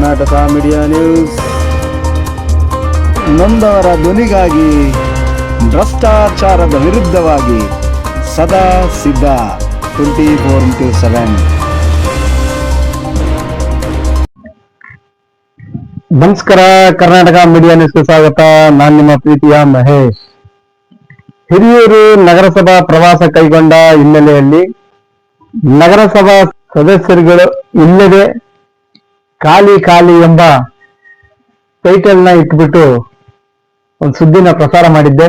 Karnataka media news ನೊಂದವರ ಧ್ವನಿಗಾಗಿ ಭ್ರಷ್ಟಾಚಾರದ ವಿರುದ್ಧವಾಗಿ ಸದಾ ಸಿದ್ಧ. ಟ್ವೆಂಟಿ ಫೋರ್ ಇಂಟು ಸೆವೆನ್ ನಮಸ್ಕಾರ, ಕರ್ನಾಟಕ ಮೀಡಿಯಾ ನ್ಯೂಸ್ಗೆ ಸ್ವಾಗತ. ನಾನು ನಿಮ್ಮ ಪ್ರೀತಿಯ ಮಹೇಶ್. ಹಿರಿಯೂರು ನಗರಸಭಾ ಪ್ರವಾಸ ಕೈಗೊಂಡ ಹಿನ್ನೆಲೆಯಲ್ಲಿ ನಗರಸಭಾ ಸದಸ್ಯರುಗಳು ಇಲ್ಲದೆ ಖಾಲಿ ಖಾಲಿ ಎಂಬ ಟೈಟಲ್ನ ಇಟ್ಬಿಟ್ಟು ಒಂದು ಸುದ್ದಿನ ಪ್ರಸಾರ ಮಾಡಿದ್ದೆ.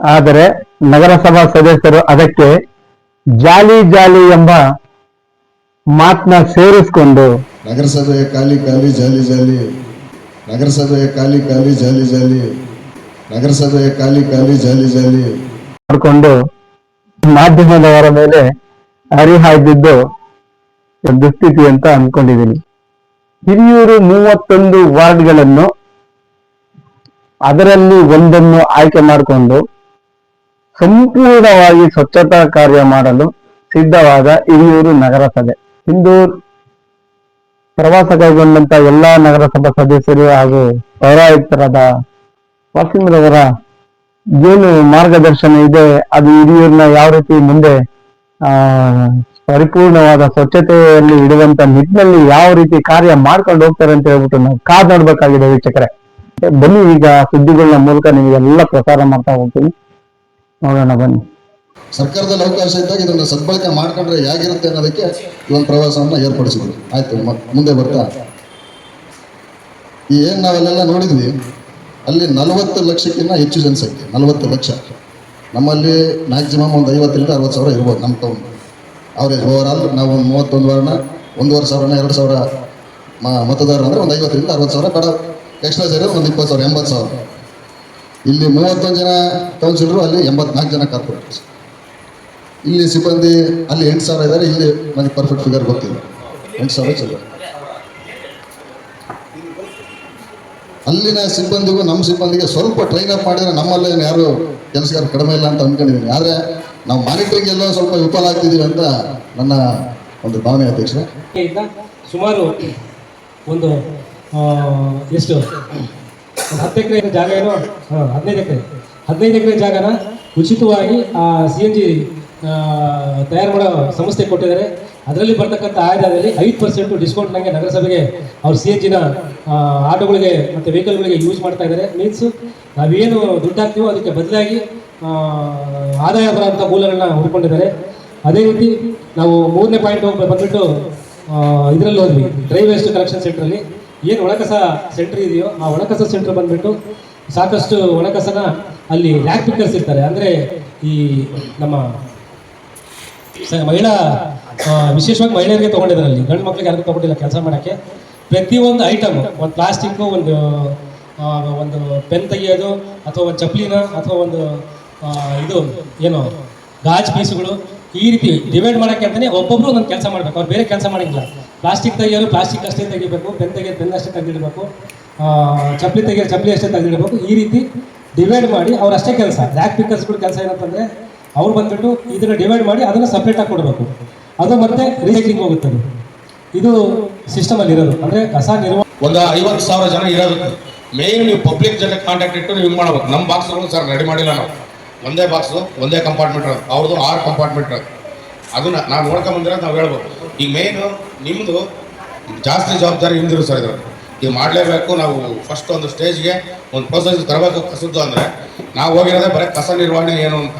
ಆದರೆ ನಗರಸಭಾ ಸದಸ್ಯರು ಅದಕ್ಕೆ ಜಾಲಿ ಜಾಲಿ ಎಂಬ ಮಾತನ್ನ ಸೇರಿಸ್ಕೊಂಡು ನಗರಸಭೆಯ ಖಾಲಿ ಖಾಲಿ ಜಾಲಿ ಜಾಲಿ ನಗರಸಭೆಯ ಖಾಲಿ ಖಾಲಿ ಜಾಲಿ ಜಾಲಿ ನಗರಸಭೆಯ ಖಾಲಿ ಖಾಲಿ ಜಾಲಿ ಜಾಲಿ ಮಾಡಿಕೊಂಡು ಮಾಧ್ಯಮದವರ ಮೇಲೆ ಹರಿಹಾಯ್ದಿದ್ದು ದುಸ್ಥಿತಿ ಅಂತ ಅನ್ಕೊಂಡಿದ್ದೀನಿ. ಹಿರಿಯೂರು ಮೂವತ್ತೊಂದು ವಾರ್ಡ್ಗಳನ್ನು ಅದರಲ್ಲಿ ಒಂದನ್ನು ಆಯ್ಕೆ ಮಾಡಿಕೊಂಡು ಸಂಪೂರ್ಣವಾಗಿ ಸ್ವಚ್ಛತಾ ಕಾರ್ಯ ಮಾಡಲು ಸಿದ್ಧವಾದ ಹಿರಿಯೂರು ನಗರಸಭೆ. ಇಂದು ಪ್ರವಾಸ ಕೈಗೊಂಡಂತ ಎಲ್ಲಾ ನಗರಸಭಾ ಸದಸ್ಯರು ಹಾಗೂ ಪೌರಾಯುಕ್ತರಾದ ವಾಸಿಂರವರ ಏನು ಮಾರ್ಗದರ್ಶನ ಇದೆ, ಅದು ಹಿರಿಯೂರಿನ ಯಾವ ರೀತಿ ಮುಂದೆ ಪರಿಪೂರ್ಣವಾದ ಸ್ವಚ್ಛತೆಯಲ್ಲಿ ಇಡುವಂತ ನಿಟ್ಟಿನಲ್ಲಿ ಯಾವ ರೀತಿ ಕಾರ್ಯ ಮಾಡ್ಕೊಂಡು ಹೋಗ್ತಾರೆ ಅಂತ ಹೇಳ್ಬಿಟ್ಟು ನಾವು ಕಾದ್ ನೋಡ್ಬೇಕಾಗಿದೆ ವೀಕ್ಷಕರೇ. ಬನ್ನಿ ಈಗ ಸುದ್ದಿಗಳನ್ನ ಮೂಲಕ ನಿಮಗೆಲ್ಲ ಪ್ರಸಾರ ಮಾಡ್ತಾ ಹೋಗ್ತೀನಿ. ನೋಡೋಣ ಬನ್ನಿ. ಸರ್ಕಾರದಲ್ಲಿ ಅವಕಾಶ ಇದ್ದಾಗ ಇದನ್ನ ಸದ್ಬಳಕೆ ಮಾಡ್ಕೊಂಡ್ರೆ ಹೇಗಿರುತ್ತೆ ಅನ್ನೋದಕ್ಕೆ ಈ ಒಂದು ಪ್ರವಾಸವನ್ನು ಏರ್ಪಡಿಸಿದ್ರು. ಆಯ್ತು ಮುಂದೆ ಬರ್ತಾ. ಈ ಏನ್ ನಾವೆಲ್ಲ ನೋಡಿದ್ವಿ, ಅಲ್ಲಿ ನಲವತ್ತು ಲಕ್ಷಕ್ಕಿಂತ ಹೆಚ್ಚು ಜನಸಂಖ್ಯೆ, ನಲವತ್ತು ಲಕ್ಷ. ನಮ್ಮಲ್ಲಿ ಮ್ಯಾಕ್ಸಿಮಮ್ ಒಂದು ಐವತ್ತರಿಂದ ಅರವತ್ತು ಸಾವಿರ ಇರ್ಬೋದು, ನಮ್ಮ ಟೌನ್ ಅವರೇಜ್ ಓವರ್ ಆಲ್ ನಾವು ಒಂದು ಮೂವತ್ತೊಂದು ವಾರನ ಒಂದೂವರೆ ಸಾವಿರನ ಎರಡು ಸಾವಿರ ಮತದಾರರು ಅಂದರೆ ಒಂದು ಐವತ್ತರಿಂದ ಅರವತ್ತು ಸಾವಿರ, ಬಡ ಎಕ್ಸ್ಟ್ರಾ ಸೇರಿದ್ರೆ ಒಂದು ಇಪ್ಪತ್ತು ಸಾವಿರ, ಎಂಬತ್ತು ಸಾವಿರ. ಇಲ್ಲಿ ಮೂವತ್ತೊಂದು ಜನ ಕೌನ್ಸಿಲರು ಅಲ್ಲಿ ಎಂಬತ್ನಾಲ್ಕು ಜನ ಕಾರ್ಪೊರೇಟರ್ಸ್ ಇಲ್ಲಿ ಸಿಬ್ಬಂದಿ ಅಲ್ಲಿ ಎಂಟು ಸಾವಿರ ಇದ್ದಾರೆ ಇಲ್ಲಿ ನನಗೆ ಪರ್ಫೆಕ್ಟ್ ಫಿಗರ್ ಗೊತ್ತಿಲ್ಲ. ಎಂಟು ಸಾವಿರ ಚಿಲ್ಲರೆ. ಅಲ್ಲಿನ ಸಿಬ್ಬಂದಿಗೂ ನಮ್ಮ ಸಿಬ್ಬಂದಿಗೆ ಸ್ವಲ್ಪ ಟ್ರೈನ್ ಅಪ್ ಮಾಡಿದರೆ ನಮ್ಮಲ್ಲೇನು ಯಾರು ಕೆಲಸಗಾರ ಕಡಿಮೆ ಇಲ್ಲ ಅಂತ ಅಂದ್ಕೊಂಡಿದ್ದೀನಿ ಆದರೆ ನಾವು ಮಾನಿಟರಿಂಗ್ ಎಲ್ಲ ಸ್ವಲ್ಪ ವಿಫಲ ಆಗ್ತಿದ್ದೀವಿ ಅಂತ ನನ್ನ ಒಂದು ಭಾವನೆ ಅಧ್ಯಕ್ಷ. ಸುಮಾರು ಒಂದು ಎಷ್ಟು? ಹತ್ತು ಎಕರೆ ಜಾಗ ಏನೋ ಹದಿನೈದು ಎಕರೆ. ಹದಿನೈದು ಎಕರೆ ಜಾಗನ ಉಚಿತವಾಗಿ ಆ ಸಿ ಎನ್ ಜಿ ತಯಾರು ಮಾಡೋ ಸಂಸ್ಥೆ ಕೊಟ್ಟಿದ್ದಾರೆ. ಅದರಲ್ಲಿ ಬರ್ತಕ್ಕಂಥ ಆದಾಯದಲ್ಲಿ ಐದು ಪರ್ಸೆಂಟು ಡಿಸ್ಕೌಂಟ್ ನನಗೆ ನಗರಸಭೆಗೆ ಅವ್ರು ಸಿ ಎನ್ ಜಿನ ಆಟೋಗಳಿಗೆ ಮತ್ತು ವೆಹಿಕಲ್ಗಳಿಗೆ ಯೂಸ್ ಮಾಡ್ತಾ ಇದ್ದಾರೆ. ಮೀನ್ಸ್ ನಾವೇನು ದುಡ್ಡು ಹಾಕ್ತೀವೋ ಅದಕ್ಕೆ ಬದಲಾಗಿ ಆದಾಯ ಬರೋಂಥ ಮೂಲಗಳನ್ನ ಹುಡ್ಕೊಂಡಿದ್ದಾರೆ. ಅದೇ ರೀತಿ ನಾವು ಮೂರನೇ ಪಾಯಿಂಟ್ ಬಂದ್ಬಿಟ್ಟು ಇದರಲ್ಲಿ ಹೋದ್ವಿ. ಡ್ರೈ ವೇಸ್ಟ್ ಕಲೆಕ್ಷನ್ ಸೆಂಟ್ರಲ್ಲಿ ಏನು ಒಣಕಸ ಸೆಂಟರ್ ಇದೆಯೋ, ಆ ಒಣಕಸ ಸೆಂಟರ್ ಬಂದ್ಬಿಟ್ಟು ಸಾಕಷ್ಟು ಒಣಕಸನ ಅಲ್ಲಿ ರ್ಯಾಕ್ ಪಿಕ್ಕರ್ಸ್ ಇರ್ತಾರೆ ಅಂದರೆ ಈ ನಮ್ಮ ಮಹಿಳಾ ವಿಶೇಷವಾಗಿ ಮಹಿಳೆಯರಿಗೆ ತೊಗೊಂಡಿದ್ದಾರೆ ಅಲ್ಲಿ ಗಂಡು ಮಕ್ಕಳಿಗೆ ಯಾರಿಗೂ ತೊಗೊಂಡಿಲ್ಲ ಕೆಲಸ ಮಾಡೋಕ್ಕೆ. ಪ್ರತಿಯೊಂದು ಐಟಮ್ ಒಂದು ಪ್ಲಾಸ್ಟಿಕ್ಕು ಒಂದು ಒಂದು ಪೆನ್ ತೆಗೆಯೋದು, ಅಥವಾ ಒಂದು ಚಪ್ಪಲಿನ ಅಥವಾ ಒಂದು ಇದು ಏನು ಗಾಜ್ ಪೀಸುಗಳು ಈ ರೀತಿ ಡಿವೈಡ್ ಮಾಡೋಕ್ಕೆ ಅಂತಲೇ ಒಬ್ಬೊಬ್ರು ಒಂದೊಂದು ಕೆಲಸ ಮಾಡಬೇಕು. ಅವ್ರು ಬೇರೆ ಕೆಲಸ ಮಾಡೋಂಗಿಲ್ಲ ಪ್ಲಾಸ್ಟಿಕ್ ತೆಗಿಯೋರು ಪ್ಲಾಸ್ಟಿಕ್ ಅಷ್ಟೇ ತೆಗಿಬೇಕು ಪೆನ್ ತೆಗಿಯೋದು ಪೆನ್ ಅಷ್ಟೇ ತೆಗೆದಿಡಬೇಕು ಚಪ್ಪಲಿ ತೆಗಿಯೋ ಚಪ್ಪಲಿ ಅಷ್ಟೇ ತೆಗೆದಿಡಬೇಕು ಈ ರೀತಿ ಡಿವೈಡ್ ಮಾಡಿ ಅವ್ರು ಅಷ್ಟೇ ಕೆಲಸ. ರ್ಯಾಕ್ ಪಿಕ್ಕರ್ಸ್ಗಳು ಕೆಲಸ ಏನಂತಂದರೆ ಅವ್ರು ಬಂದ್ಬಿಟ್ಟು ಇದನ್ನು ಡಿವೈಡ್ ಮಾಡಿ ಅದನ್ನು ಸಪ್ರೇಟಾಗಿ ಕೊಡಬೇಕು. ಅದು ಮತ್ತೆ ರೀಸೈಕ್ಲಿಂಗ್ ಹೋಗುತ್ತೆ. ಇದು ಸಿಸ್ಟಮಲ್ಲಿ ಇರೋದು. ಅಂದರೆ ಕಸ ನಿರ್ವಹಣೆ ಒಂದು ಐವತ್ತು ಸಾವಿರ ಜನ ಇರೋದು ಮೇನ್ ನೀವು ಪಬ್ಲಿಕ್ ಜೊತೆ ಕಾಂಟ್ಯಾಕ್ಟ್ ಇಟ್ಟು ನೀವು ಮಾಡ್ಬೇಕು. ನಮ್ಮ ಬಾಕ್ಸ್ಗಳು ಸರ್ ರೆಡಿ ಮಾಡಿಲ್ಲ ನಾವು. ಒಂದೇ ಬಾಕ್ಸು ಒಂದೇ ಕಂಪಾರ್ಟ್ಮೆಂಟ್ ಇರೋದು ಅವ್ರದ್ದು ಆರು ಕಂಪಾರ್ಟ್ಮೆಂಟ್ ಇರೋದು ಅದನ್ನ ನಾವು ನೋಡ್ಕೊಂಬಂದಿರ ನಾವು ಹೇಳ್ಬೋದು. ಈಗ ಮೇಯ್ನು ನಿಮ್ಮದು ಜಾಸ್ತಿ ಜವಾಬ್ದಾರಿ ನಿಮ್ದಿರು ಸರ್ ಇದ್ರು ಈಗ ಮಾಡಲೇಬೇಕು, ನಾವು ಫಸ್ಟ್ ಒಂದು ಸ್ಟೇಜ್ಗೆ ಒಂದು ಪ್ರೊಸೆಸ್ ತರಬೇಕು ಕಸದ್ದು ಅಂದರೆ, ನಾವು ಹೋಗಿರೋದೇ ಬರೀ ಕಸ ನಿರ್ವಹಣೆ ಏನು ಅಂತ.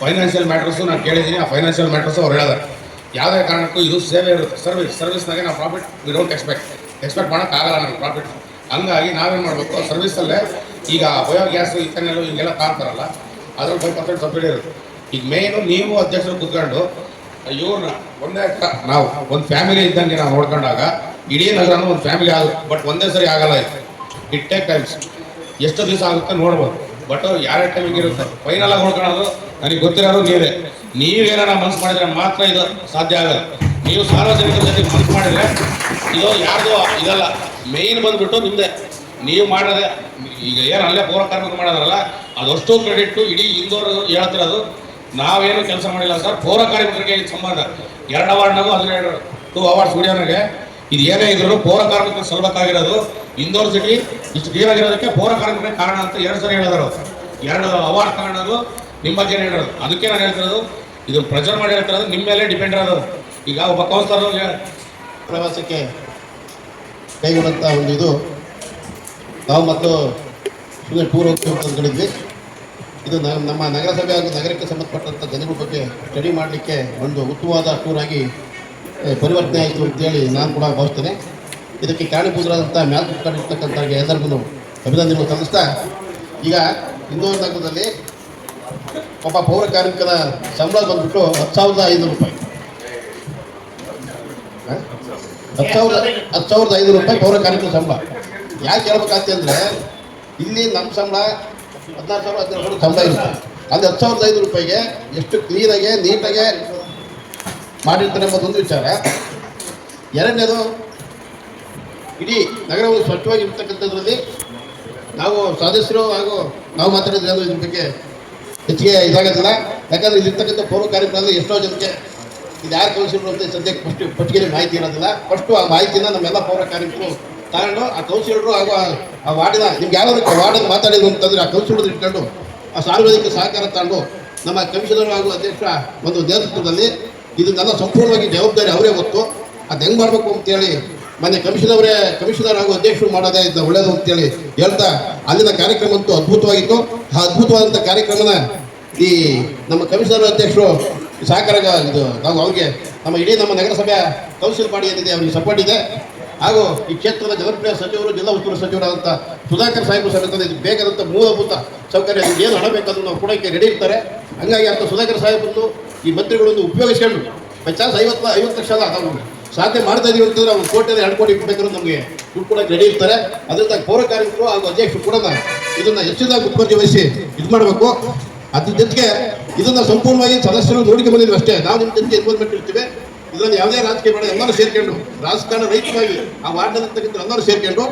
ಫೈನಾನ್ಷಿಯಲ್ ಮ್ಯಾಟ್ರಸ್ಸು ನಾನು ಕೇಳಿದ್ದೀನಿ ಆ ಫೈನಾನ್ಷಿಯಲ್ ಮ್ಯಾಟ್ರಸ್ಸು ಅವ್ರು ಹೇಳಿದ್ದಾರೆ ಯಾವುದೇ ಕಾರಣಕ್ಕೂ ಇದು ಸೇವೆ ಇರುತ್ತೆ. ಸರ್ವಿಸ್ ಸರ್ವಿಸ್ನಾಗೆ ನಾವು profit we don't expect expect ಮಾಡೋಕ್ಕಾಗಲ್ಲ ನಮಗೆ ಪ್ರಾಫಿಟ್ ಹಂಗಾಗಿ ನಾವೇನು ಮಾಡಬೇಕು ಸರ್ವಿಸಲ್ಲೇ ಈಗ ಬಯೋಗ್ಯಾಸು ಇಥನೆಲ್ಲು ಹಿಂಗೆಲ್ಲ ತಾರ್ತಾರಲ್ಲ ಅದ್ರಲ್ಲಿ ಫೈವ್ ಪರ್ಸೆಂಟ್ ಸಬ್ಸಿಡಿ ಇರುತ್ತೆ ಈಗ ಮೇಯ್ನು ನೀವು ಅಧ್ಯಕ್ಷರು ಕೂತ್ಕೊಂಡು ಇವ್ರನ್ನ ಒಂದೇ ನಾವು ಒಂದು ಫ್ಯಾಮಿಲಿ ಇದ್ದಂಗೆ ನಾವು ನೋಡ್ಕೊಂಡಾಗ ಇಡೀ ನಗರನೂ ಒಂದು ಫ್ಯಾಮಿಲಿ ಆಗುತ್ತೆ ಬಟ್ ಒಂದೇ ಸರಿ ಆಗಲ್ಲ ಇಟ್ ಟೇಕ್ ಟೈಮ್ಸ್ ಎಷ್ಟು ದಿವಸ ಆಗುತ್ತೆ ನೋಡ್ಬೋದು. ಬಟ್ ಯಾರ ಟೈಮಿಗೆ ಇರುತ್ತೆ? ಫೈನಲ್ ಆಗಿ ನೋಡ್ಕೊಳ್ಳೋದು ನನಗೆ ಗೊತ್ತಿರೋದು ನೀವೇ. ನೀವೇನಾರ ಮನ್ಸು ಮಾಡಿದ್ರೆ ಮಾತ್ರ ಇದು ಸಾಧ್ಯ ಆಗಲ್ಲ. ನೀವು ಸಾರ್ವಜನಿಕರ ಜೊತೆ ಮನ್ಸು ಮಾಡಿದ್ರೆ ಇದು ಯಾರ್ದು ಇದಲ್ಲ. ಮೇಯ್ನ್ ಬಂದ್ಬಿಟ್ಟು ನಿಮ್ಮದೇ ನೀವು ಮಾಡೋದೇ ಈಗ ಏನು ಅಲ್ಲೇ ಪೌರ ಕಾರ್ಮಿಕರು ಮಾಡಿದಾರಲ್ಲ ಅದಷ್ಟು ಕ್ರೆಡಿಟ್ಟು ಇಡೀ ಇಂದೋರು ಹೇಳ್ತಿರೋದು, ನಾವೇನು ಕೆಲಸ ಮಾಡಿಲ್ಲ ಸರ್. ಪೌರ ಕಾರ್ಮಿಕರಿಗೆ ಇದು ಸಂಬಂಧ. ಎರಡು ಅವಾರ್ಡ್ನಾಗೂ ಹದಿನೆರಡು ಟೂ ಅವಾರ್ಡ್ಸ್ ಹುಡಿಯೋನಿಗೆ ಇದು ಏನೇ ಇದ್ರು ಪೌರ ಕಾರ್ಮಿಕರು ಸಲ್ಬೇಕಾಗಿರೋದು. ಇಂದೋರ್ ಸಿಟಿ ಇಷ್ಟು ಕ್ಲಿಯರ್ ಆಗಿರೋದಕ್ಕೆ ಪೌರ ಕಾರ್ಮಿಕರಿಗೆ ಕಾರಣ ಅಂತ ಎರಡು ಸರಿ ಹೇಳಿದ್ರು. ಎರಡು ಅವಾರ್ಡ್ ಕಾರಣದು ನಿಮ್ಮ ಬಗ್ಗೆ ಹೇಳಿರೋದು? ಅದಕ್ಕೆ ನಾನು ಹೇಳ್ತಿರೋದು, ಇದು ಪ್ರಚಾರ ಮಾಡಿ ಹೇಳ್ತಿರೋದು, ನಿಮ್ಮ ಮೇಲೆ ಡಿಪೆಂಡ್ ಇರೋದು. ಈಗ ಒಬ್ಬ ಕೌನ್ಸಲರ್ ಪ್ರವಾಸಕ್ಕೆ ಕೈಗೊಳ್ಳುವಂಥ ಒಂದು ಇದು. ನಾವು ಮತ್ತು ಸುಮ್ಮನೆ ಟೂರ್ ಹೋಗ್ತೀವಿ ಇದು ನಮ್ಮ ನಗರಸಭೆ ಹಾಗೂ ನಗರಕ್ಕೆ ಸಂಬಂಧಪಟ್ಟಂಥ ಜನಗಳ ಬಗ್ಗೆ ಸ್ಟಡಿ ಮಾಡಲಿಕ್ಕೆ ಒಂದು ಉತ್ತಮವಾದ ಟೂರ್ ಆಗಿ ಪರಿವರ್ತನೆ ಆಯಿತು ಅಂತೇಳಿ ನಾನು ಕೂಡ ಭಾವಿಸ್ತೇನೆ. ಇದಕ್ಕೆ ಕಾರಣೀಭೂತರಾದಂಥ ಮ್ಯಾಲ್ಕಂಡಿರ್ತಕ್ಕಂಥ ಎಲ್ಲರಿಗೂ ಅಭಿನಂದನೆಗಳು ಸಲ್ಲಿಸ್ತಾ, ಈಗ ಇನ್ನೊಂದು ನಗರದಲ್ಲಿ ಒಬ್ಬ ಪೌರ ಕಾರ್ಮಿಕರ ಸಂಬಳ ಬಂದ್ಬಿಟ್ಟು ಹತ್ತು ಸಾವಿರದ ಐನೂರು ರೂಪಾಯಿ. ಹತ್ತು ಸಾವಿರದ ಹತ್ತು ಸಾವಿರದ ಐನೂರು ರೂಪಾಯಿ ಪೌರ ಕಾರ್ಮಿಕರ ಸಂಬಳ. ಯಾಕೆ ಹೇಳ್ಬೇಕಾಗ್ತದೆ ಅಂದರೆ ಇಲ್ಲಿ ನಮ್ಮ ಸಂಬಳ ಹದಿನಾರು ಸಾವಿರ ಹದಿನಾರು ಸಾವಿರ ಸಂಬಳ ಇರುತ್ತೆ ಅಲ್ಲಿ ಹತ್ತು ಸಾವಿರದ ಐದು ರೂಪಾಯಿಗೆ ಎಷ್ಟು ಕ್ಲೀನಾಗೆ, ನೀಟಾಗೆ ಮಾಡಿರ್ತಾರೆ ಎಂಬುದೊಂದು ವಿಚಾರ. ಎರಡನೇದು, ಇಡೀ ನಗರವು ಸ್ವಚ್ಛವಾಗಿ ಇರ್ತಕ್ಕಂಥದ್ರಲ್ಲಿ ನಾವು ಸದಸ್ಯರು ಹಾಗೂ ನಾವು ಮಾತಾಡಿದ್ರೆ ಅದು ಇದ್ರ ಬಗ್ಗೆ ಹೆಚ್ಚಿಗೆ ಇದಾಗೋದಿಲ್ಲ. ಯಾಕಂದ್ರೆ ಇಲ್ಲಿರ್ತಕ್ಕಂಥ ಪೌರ ಕಾರ್ಯಕ್ರಮದಲ್ಲಿ ಎಷ್ಟೋ ಜನಕ್ಕೆ ಇದು ಯಾರು ಕಲಿಸಿದ್ರು ಅಂತ ಸದ್ಯಕ್ಕೆ ಫಸ್ಟ್ ಪಟ್ಟಿಗೆ ಮಾಹಿತಿ ಇರೋದಿಲ್ಲ. ಫಸ್ಟು ಆ ಮಾಹಿತಿನ ನಮ್ಮೆಲ್ಲ ಪೌರ ಕಾರ್ಮಿಕರು ತಗೊಂಡು ಆ ಕೌನ್ಸಿಲರು ಹಾಗೂ ಆ- ವಾರ್ಡಿನ ನಿಮ್ಗೆ ಯಾವ್ದಾದ್ರು ವಾರ್ಡಲ್ಲಿ ಮಾತಾಡಿದ್ರು ಅಂತಂದ್ರೆ ಆ ಕೌನ್ಸಿಲರ್ ಇಟ್ಕೊಂಡು ಆ ಸಾರ್ವಜನಿಕ ಸಹಕಾರ ತಗೊಂಡು ನಮ್ಮ ಕಮಿಷನರ್ ಹಾಗೂ ಅಧ್ಯಕ್ಷ ಒಂದು ನೇತೃತ್ವದಲ್ಲಿ ಇದನ್ನೆಲ್ಲ ಸಂಪೂರ್ಣವಾಗಿ ಜವಾಬ್ದಾರಿ ಅವರೇ ಗೊತ್ತು ಅದು ಹೆಂಗೆ ಮಾಡಬೇಕು ಅಂತೇಳಿ ಮೊನ್ನೆ ಕಮಿಷನರ್ ಅವರೇ ಕಮಿಷನರ್ ಹಾಗೂ ಅಧ್ಯಕ್ಷರು ಮಾಡೋದೇ ಇದ್ದ ಒಳ್ಳೇದು ಅಂತೇಳಿ ಹೇಳ್ತಾ ಅಲ್ಲಿನ ಕಾರ್ಯಕ್ರಮ ಅಂತೂ ಅದ್ಭುತವಾಗಿತ್ತು. ಆ ಅದ್ಭುತವಾದಂಥ ಕಾರ್ಯಕ್ರಮನ ಈ ನಮ್ಮ ಕಮಿಷನರ್ ಅಧ್ಯಕ್ಷರು ಸಹಕಾರ ಇದು ನಾವು ಅವ್ರಿಗೆ ನಮ್ಮ ಇಡೀ ನಮ್ಮ ನಗರಸಭೆ ಕೌನ್ಸಿಲ್ ಬಾಡಿ ಏನಿದೆ ಅವರಿಗೆ ಸಪೋರ್ಟ್ ಇದೆ. ಹಾಗೂ ಈ ಕ್ಷೇತ್ರದ ಜನಪ್ರಿಯ ಸಚಿವರು, ಜಿಲ್ಲಾ ಉಸ್ತುವಾರಿ ಸಚಿವರಾದಂಥ ಸುಧಾಕರ್ ಸಾಹೇಬ್ ಸಮೇತ ಬೇಕಾದಂಥ ಮೂಲಭೂತ ಸೌಕರ್ಯ. ಏನು ಹಣ ನಾವು ಕೊಡೋಕ್ಕೆ ರೆಡಿ ಇರ್ತಾರೆ. ಹಂಗಾಗಿ ಅಂತ ಸುಧಾಕರ್ ಸಾಹೇಬನ್ನು ಈ ಮಂತ್ರಿಗಳನ್ನು ಉಪಯೋಗಿಸ್ಕೊಂಡು ಬೈ ಐವತ್ತು ಐವತ್ತು ಲಕ್ಷ ಅಲ್ಲ ನಾವು ಸಾಧ್ಯ ಮಾಡ್ತಾ ಇದೀವಿ ಅಂತಂದ್ರೆ ಅವ್ರು ಕೋಟಿ ಎರಡು ಕೋಟಿ ಬೇಕಾದ್ರೂ ನಮಗೆ ದುಡ್ಡು ಕೊಡೋಕೆ ರೆಡಿ ಇರ್ತಾರೆ. ಅದರಿಂದ ಪೌರ ಕಾರ್ಮಿಕರು ಹಾಗೂ ಅಧ್ಯಕ್ಷರು ಕೂಡ ಇದನ್ನು ಹೆಚ್ಚಿನದಾಗಿ ಮುತುವರ್ಜಿ ವಹಿಸಿ ಇದು ಮಾಡಬೇಕು. ಅದ್ರ ಜೊತೆಗೆ ಇದನ್ನು ಸಂಪೂರ್ಣವಾಗಿ ಸದಸ್ಯರು ನೋಡಿಕೆ ಬಂದಿದ್ವಿ ಅಷ್ಟೇ. ನಾವು ನಿಮ್ಮ ಜೊತೆಗೆ ಇನ್ವಾಲ್ವ್ಮೆಂಟ್ ಇರ್ತೀವಿ. ಇದರಲ್ಲಿ ಯಾವುದೇ ರಾಜಕೀಯ ಬೇಡ ಎಲ್ಲರೂ ಸೇರ್ಕೊಂಡು, ರಾಜಕಾರಣ ರೈತರಾಗಿ ಆ ವಾರ್ಡ್ನಲ್ಲಿರ್ತಕ್ಕಂಥ ಎಲ್ಲರೂ ಸೇರ್ಕೊಂಡು